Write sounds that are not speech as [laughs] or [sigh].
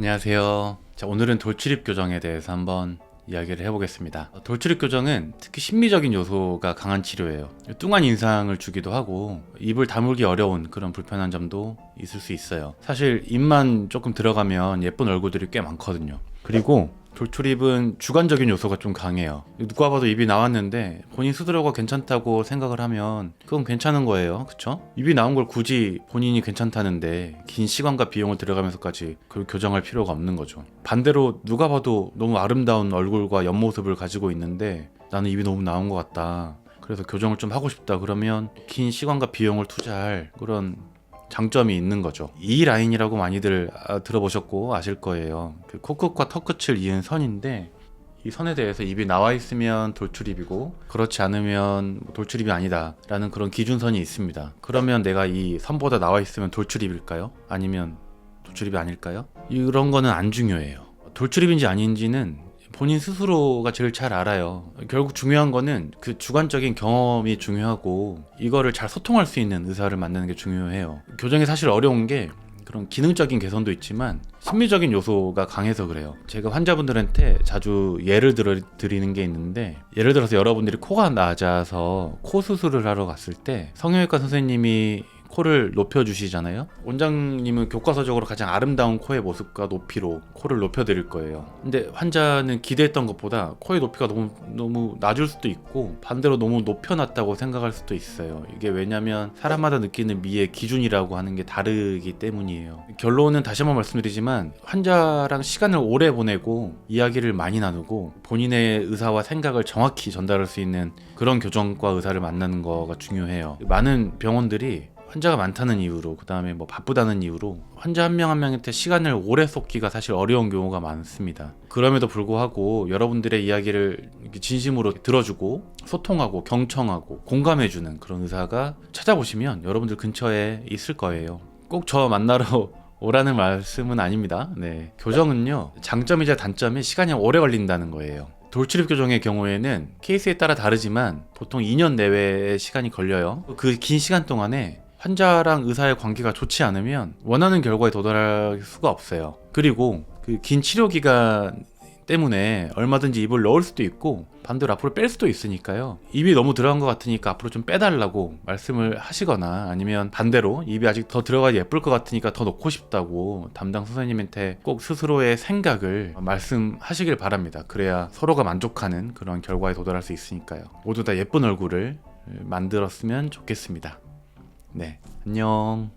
안녕하세요. 자, 오늘은 돌출입 교정에 대해서 한번 이야기를 해보겠습니다. 돌출입 교정은 특히 심미적인 요소가 강한 치료예요. 뚱한 인상을 주기도 하고 입을 다물기 어려운 그런 불편한 점도 있을 수 있어요. 사실 입만 조금 들어가면 예쁜 얼굴들이 꽤 많거든요. 그리고 돌출입은 주관적인 요소가 좀 강해요. 누가 봐도 입이 나왔는데 본인 스스로가 괜찮다고 생각을 하면 그건 괜찮은 거예요. 그쵸? 입이 나온 걸 굳이 본인이 괜찮다는데 긴 시간과 비용을 들어가면서까지 그걸 교정할 필요가 없는 거죠. 반대로 누가 봐도 너무 아름다운 얼굴과 옆모습을 가지고 있는데 나는 입이 너무 나온 것 같다. 그래서 교정을 좀 하고 싶다. 그러면 긴 시간과 비용을 투자할 그런 장점이 있는 거죠. 이 라인이라고 많이들 아, 들어보셨고 아실 거예요. 그 코끝과 턱끝을 이은 선인데 이 선에 대해서 입이 나와 있으면 돌출입이고 그렇지 않으면 돌출입이 아니다라는 그런 기준선이 있습니다. 그러면 내가 이 선보다 나와 있으면 돌출입일까요? 아니면 돌출입이 아닐까요? 이런 거는 안 중요해요. 돌출입인지 아닌지는 본인 스스로가 제일 잘 알아요. 결국 중요한 거는 그 주관적인 경험이 중요하고 이거를 잘 소통할 수 있는 의사를 만나는 게 중요해요. 교정이 사실 어려운 게 그런 기능적인 개선도 있지만 심리적인 요소가 강해서 그래요. 제가 환자분들한테 자주 예를 들어 드리는 게 있는데 예를 들어서 여러분들이 코가 낮아서 코 수술을 하러 갔을 때 성형외과 선생님이 코를 높여주시잖아요. 원장님은 교과서적으로 가장 아름다운 코의 모습과 높이로 코를 높여드릴 거예요. 근데 환자는 기대했던 것보다 코의 높이가 너무 너무 낮을 수도 있고 반대로 너무 높여놨다고 생각할 수도 있어요. 이게 왜냐면 사람마다 느끼는 미의 기준이라고 하는 게 다르기 때문이에요. 결론은 다시 한번 말씀드리지만 환자랑 시간을 오래 보내고 이야기를 많이 나누고 본인의 의사와 생각을 정확히 전달할 수 있는 그런 교정과 의사를 만나는 거가 중요해요. 많은 병원들이 환자가 많다는 이유로 그 다음에 뭐 바쁘다는 이유로 환자 한 명 한 명한테 시간을 오래 쏟기가 사실 어려운 경우가 많습니다. 그럼에도 불구하고 여러분들의 이야기를 진심으로 들어주고 소통하고 경청하고 공감해주는 그런 의사가 찾아보시면 여러분들 근처에 있을 거예요. 꼭 저 만나러 [laughs] 오라는 말씀은 아닙니다. 네. 교정은요, 장점이자 단점이 시간이 오래 걸린다는 거예요. 돌출입 교정의 경우에는 케이스에 따라 다르지만 보통 2년 내외의 시간이 걸려요. 그 긴 시간 동안에 환자랑 의사의 관계가 좋지 않으면 원하는 결과에 도달할 수가 없어요. 그리고 그 긴 치료 기간 때문에 얼마든지 입을 넣을 수도 있고 반대로 앞으로 뺄 수도 있으니까요. 입이 너무 들어간 것 같으니까 앞으로 좀 빼달라고 말씀을 하시거나 아니면 반대로 입이 아직 더 들어가 예쁠 것 같으니까 더 넣고 싶다고 담당 선생님한테 꼭 스스로의 생각을 말씀하시길 바랍니다. 그래야 서로가 만족하는 그런 결과에 도달할 수 있으니까요. 모두 다 예쁜 얼굴을 만들었으면 좋겠습니다. 네, 안녕.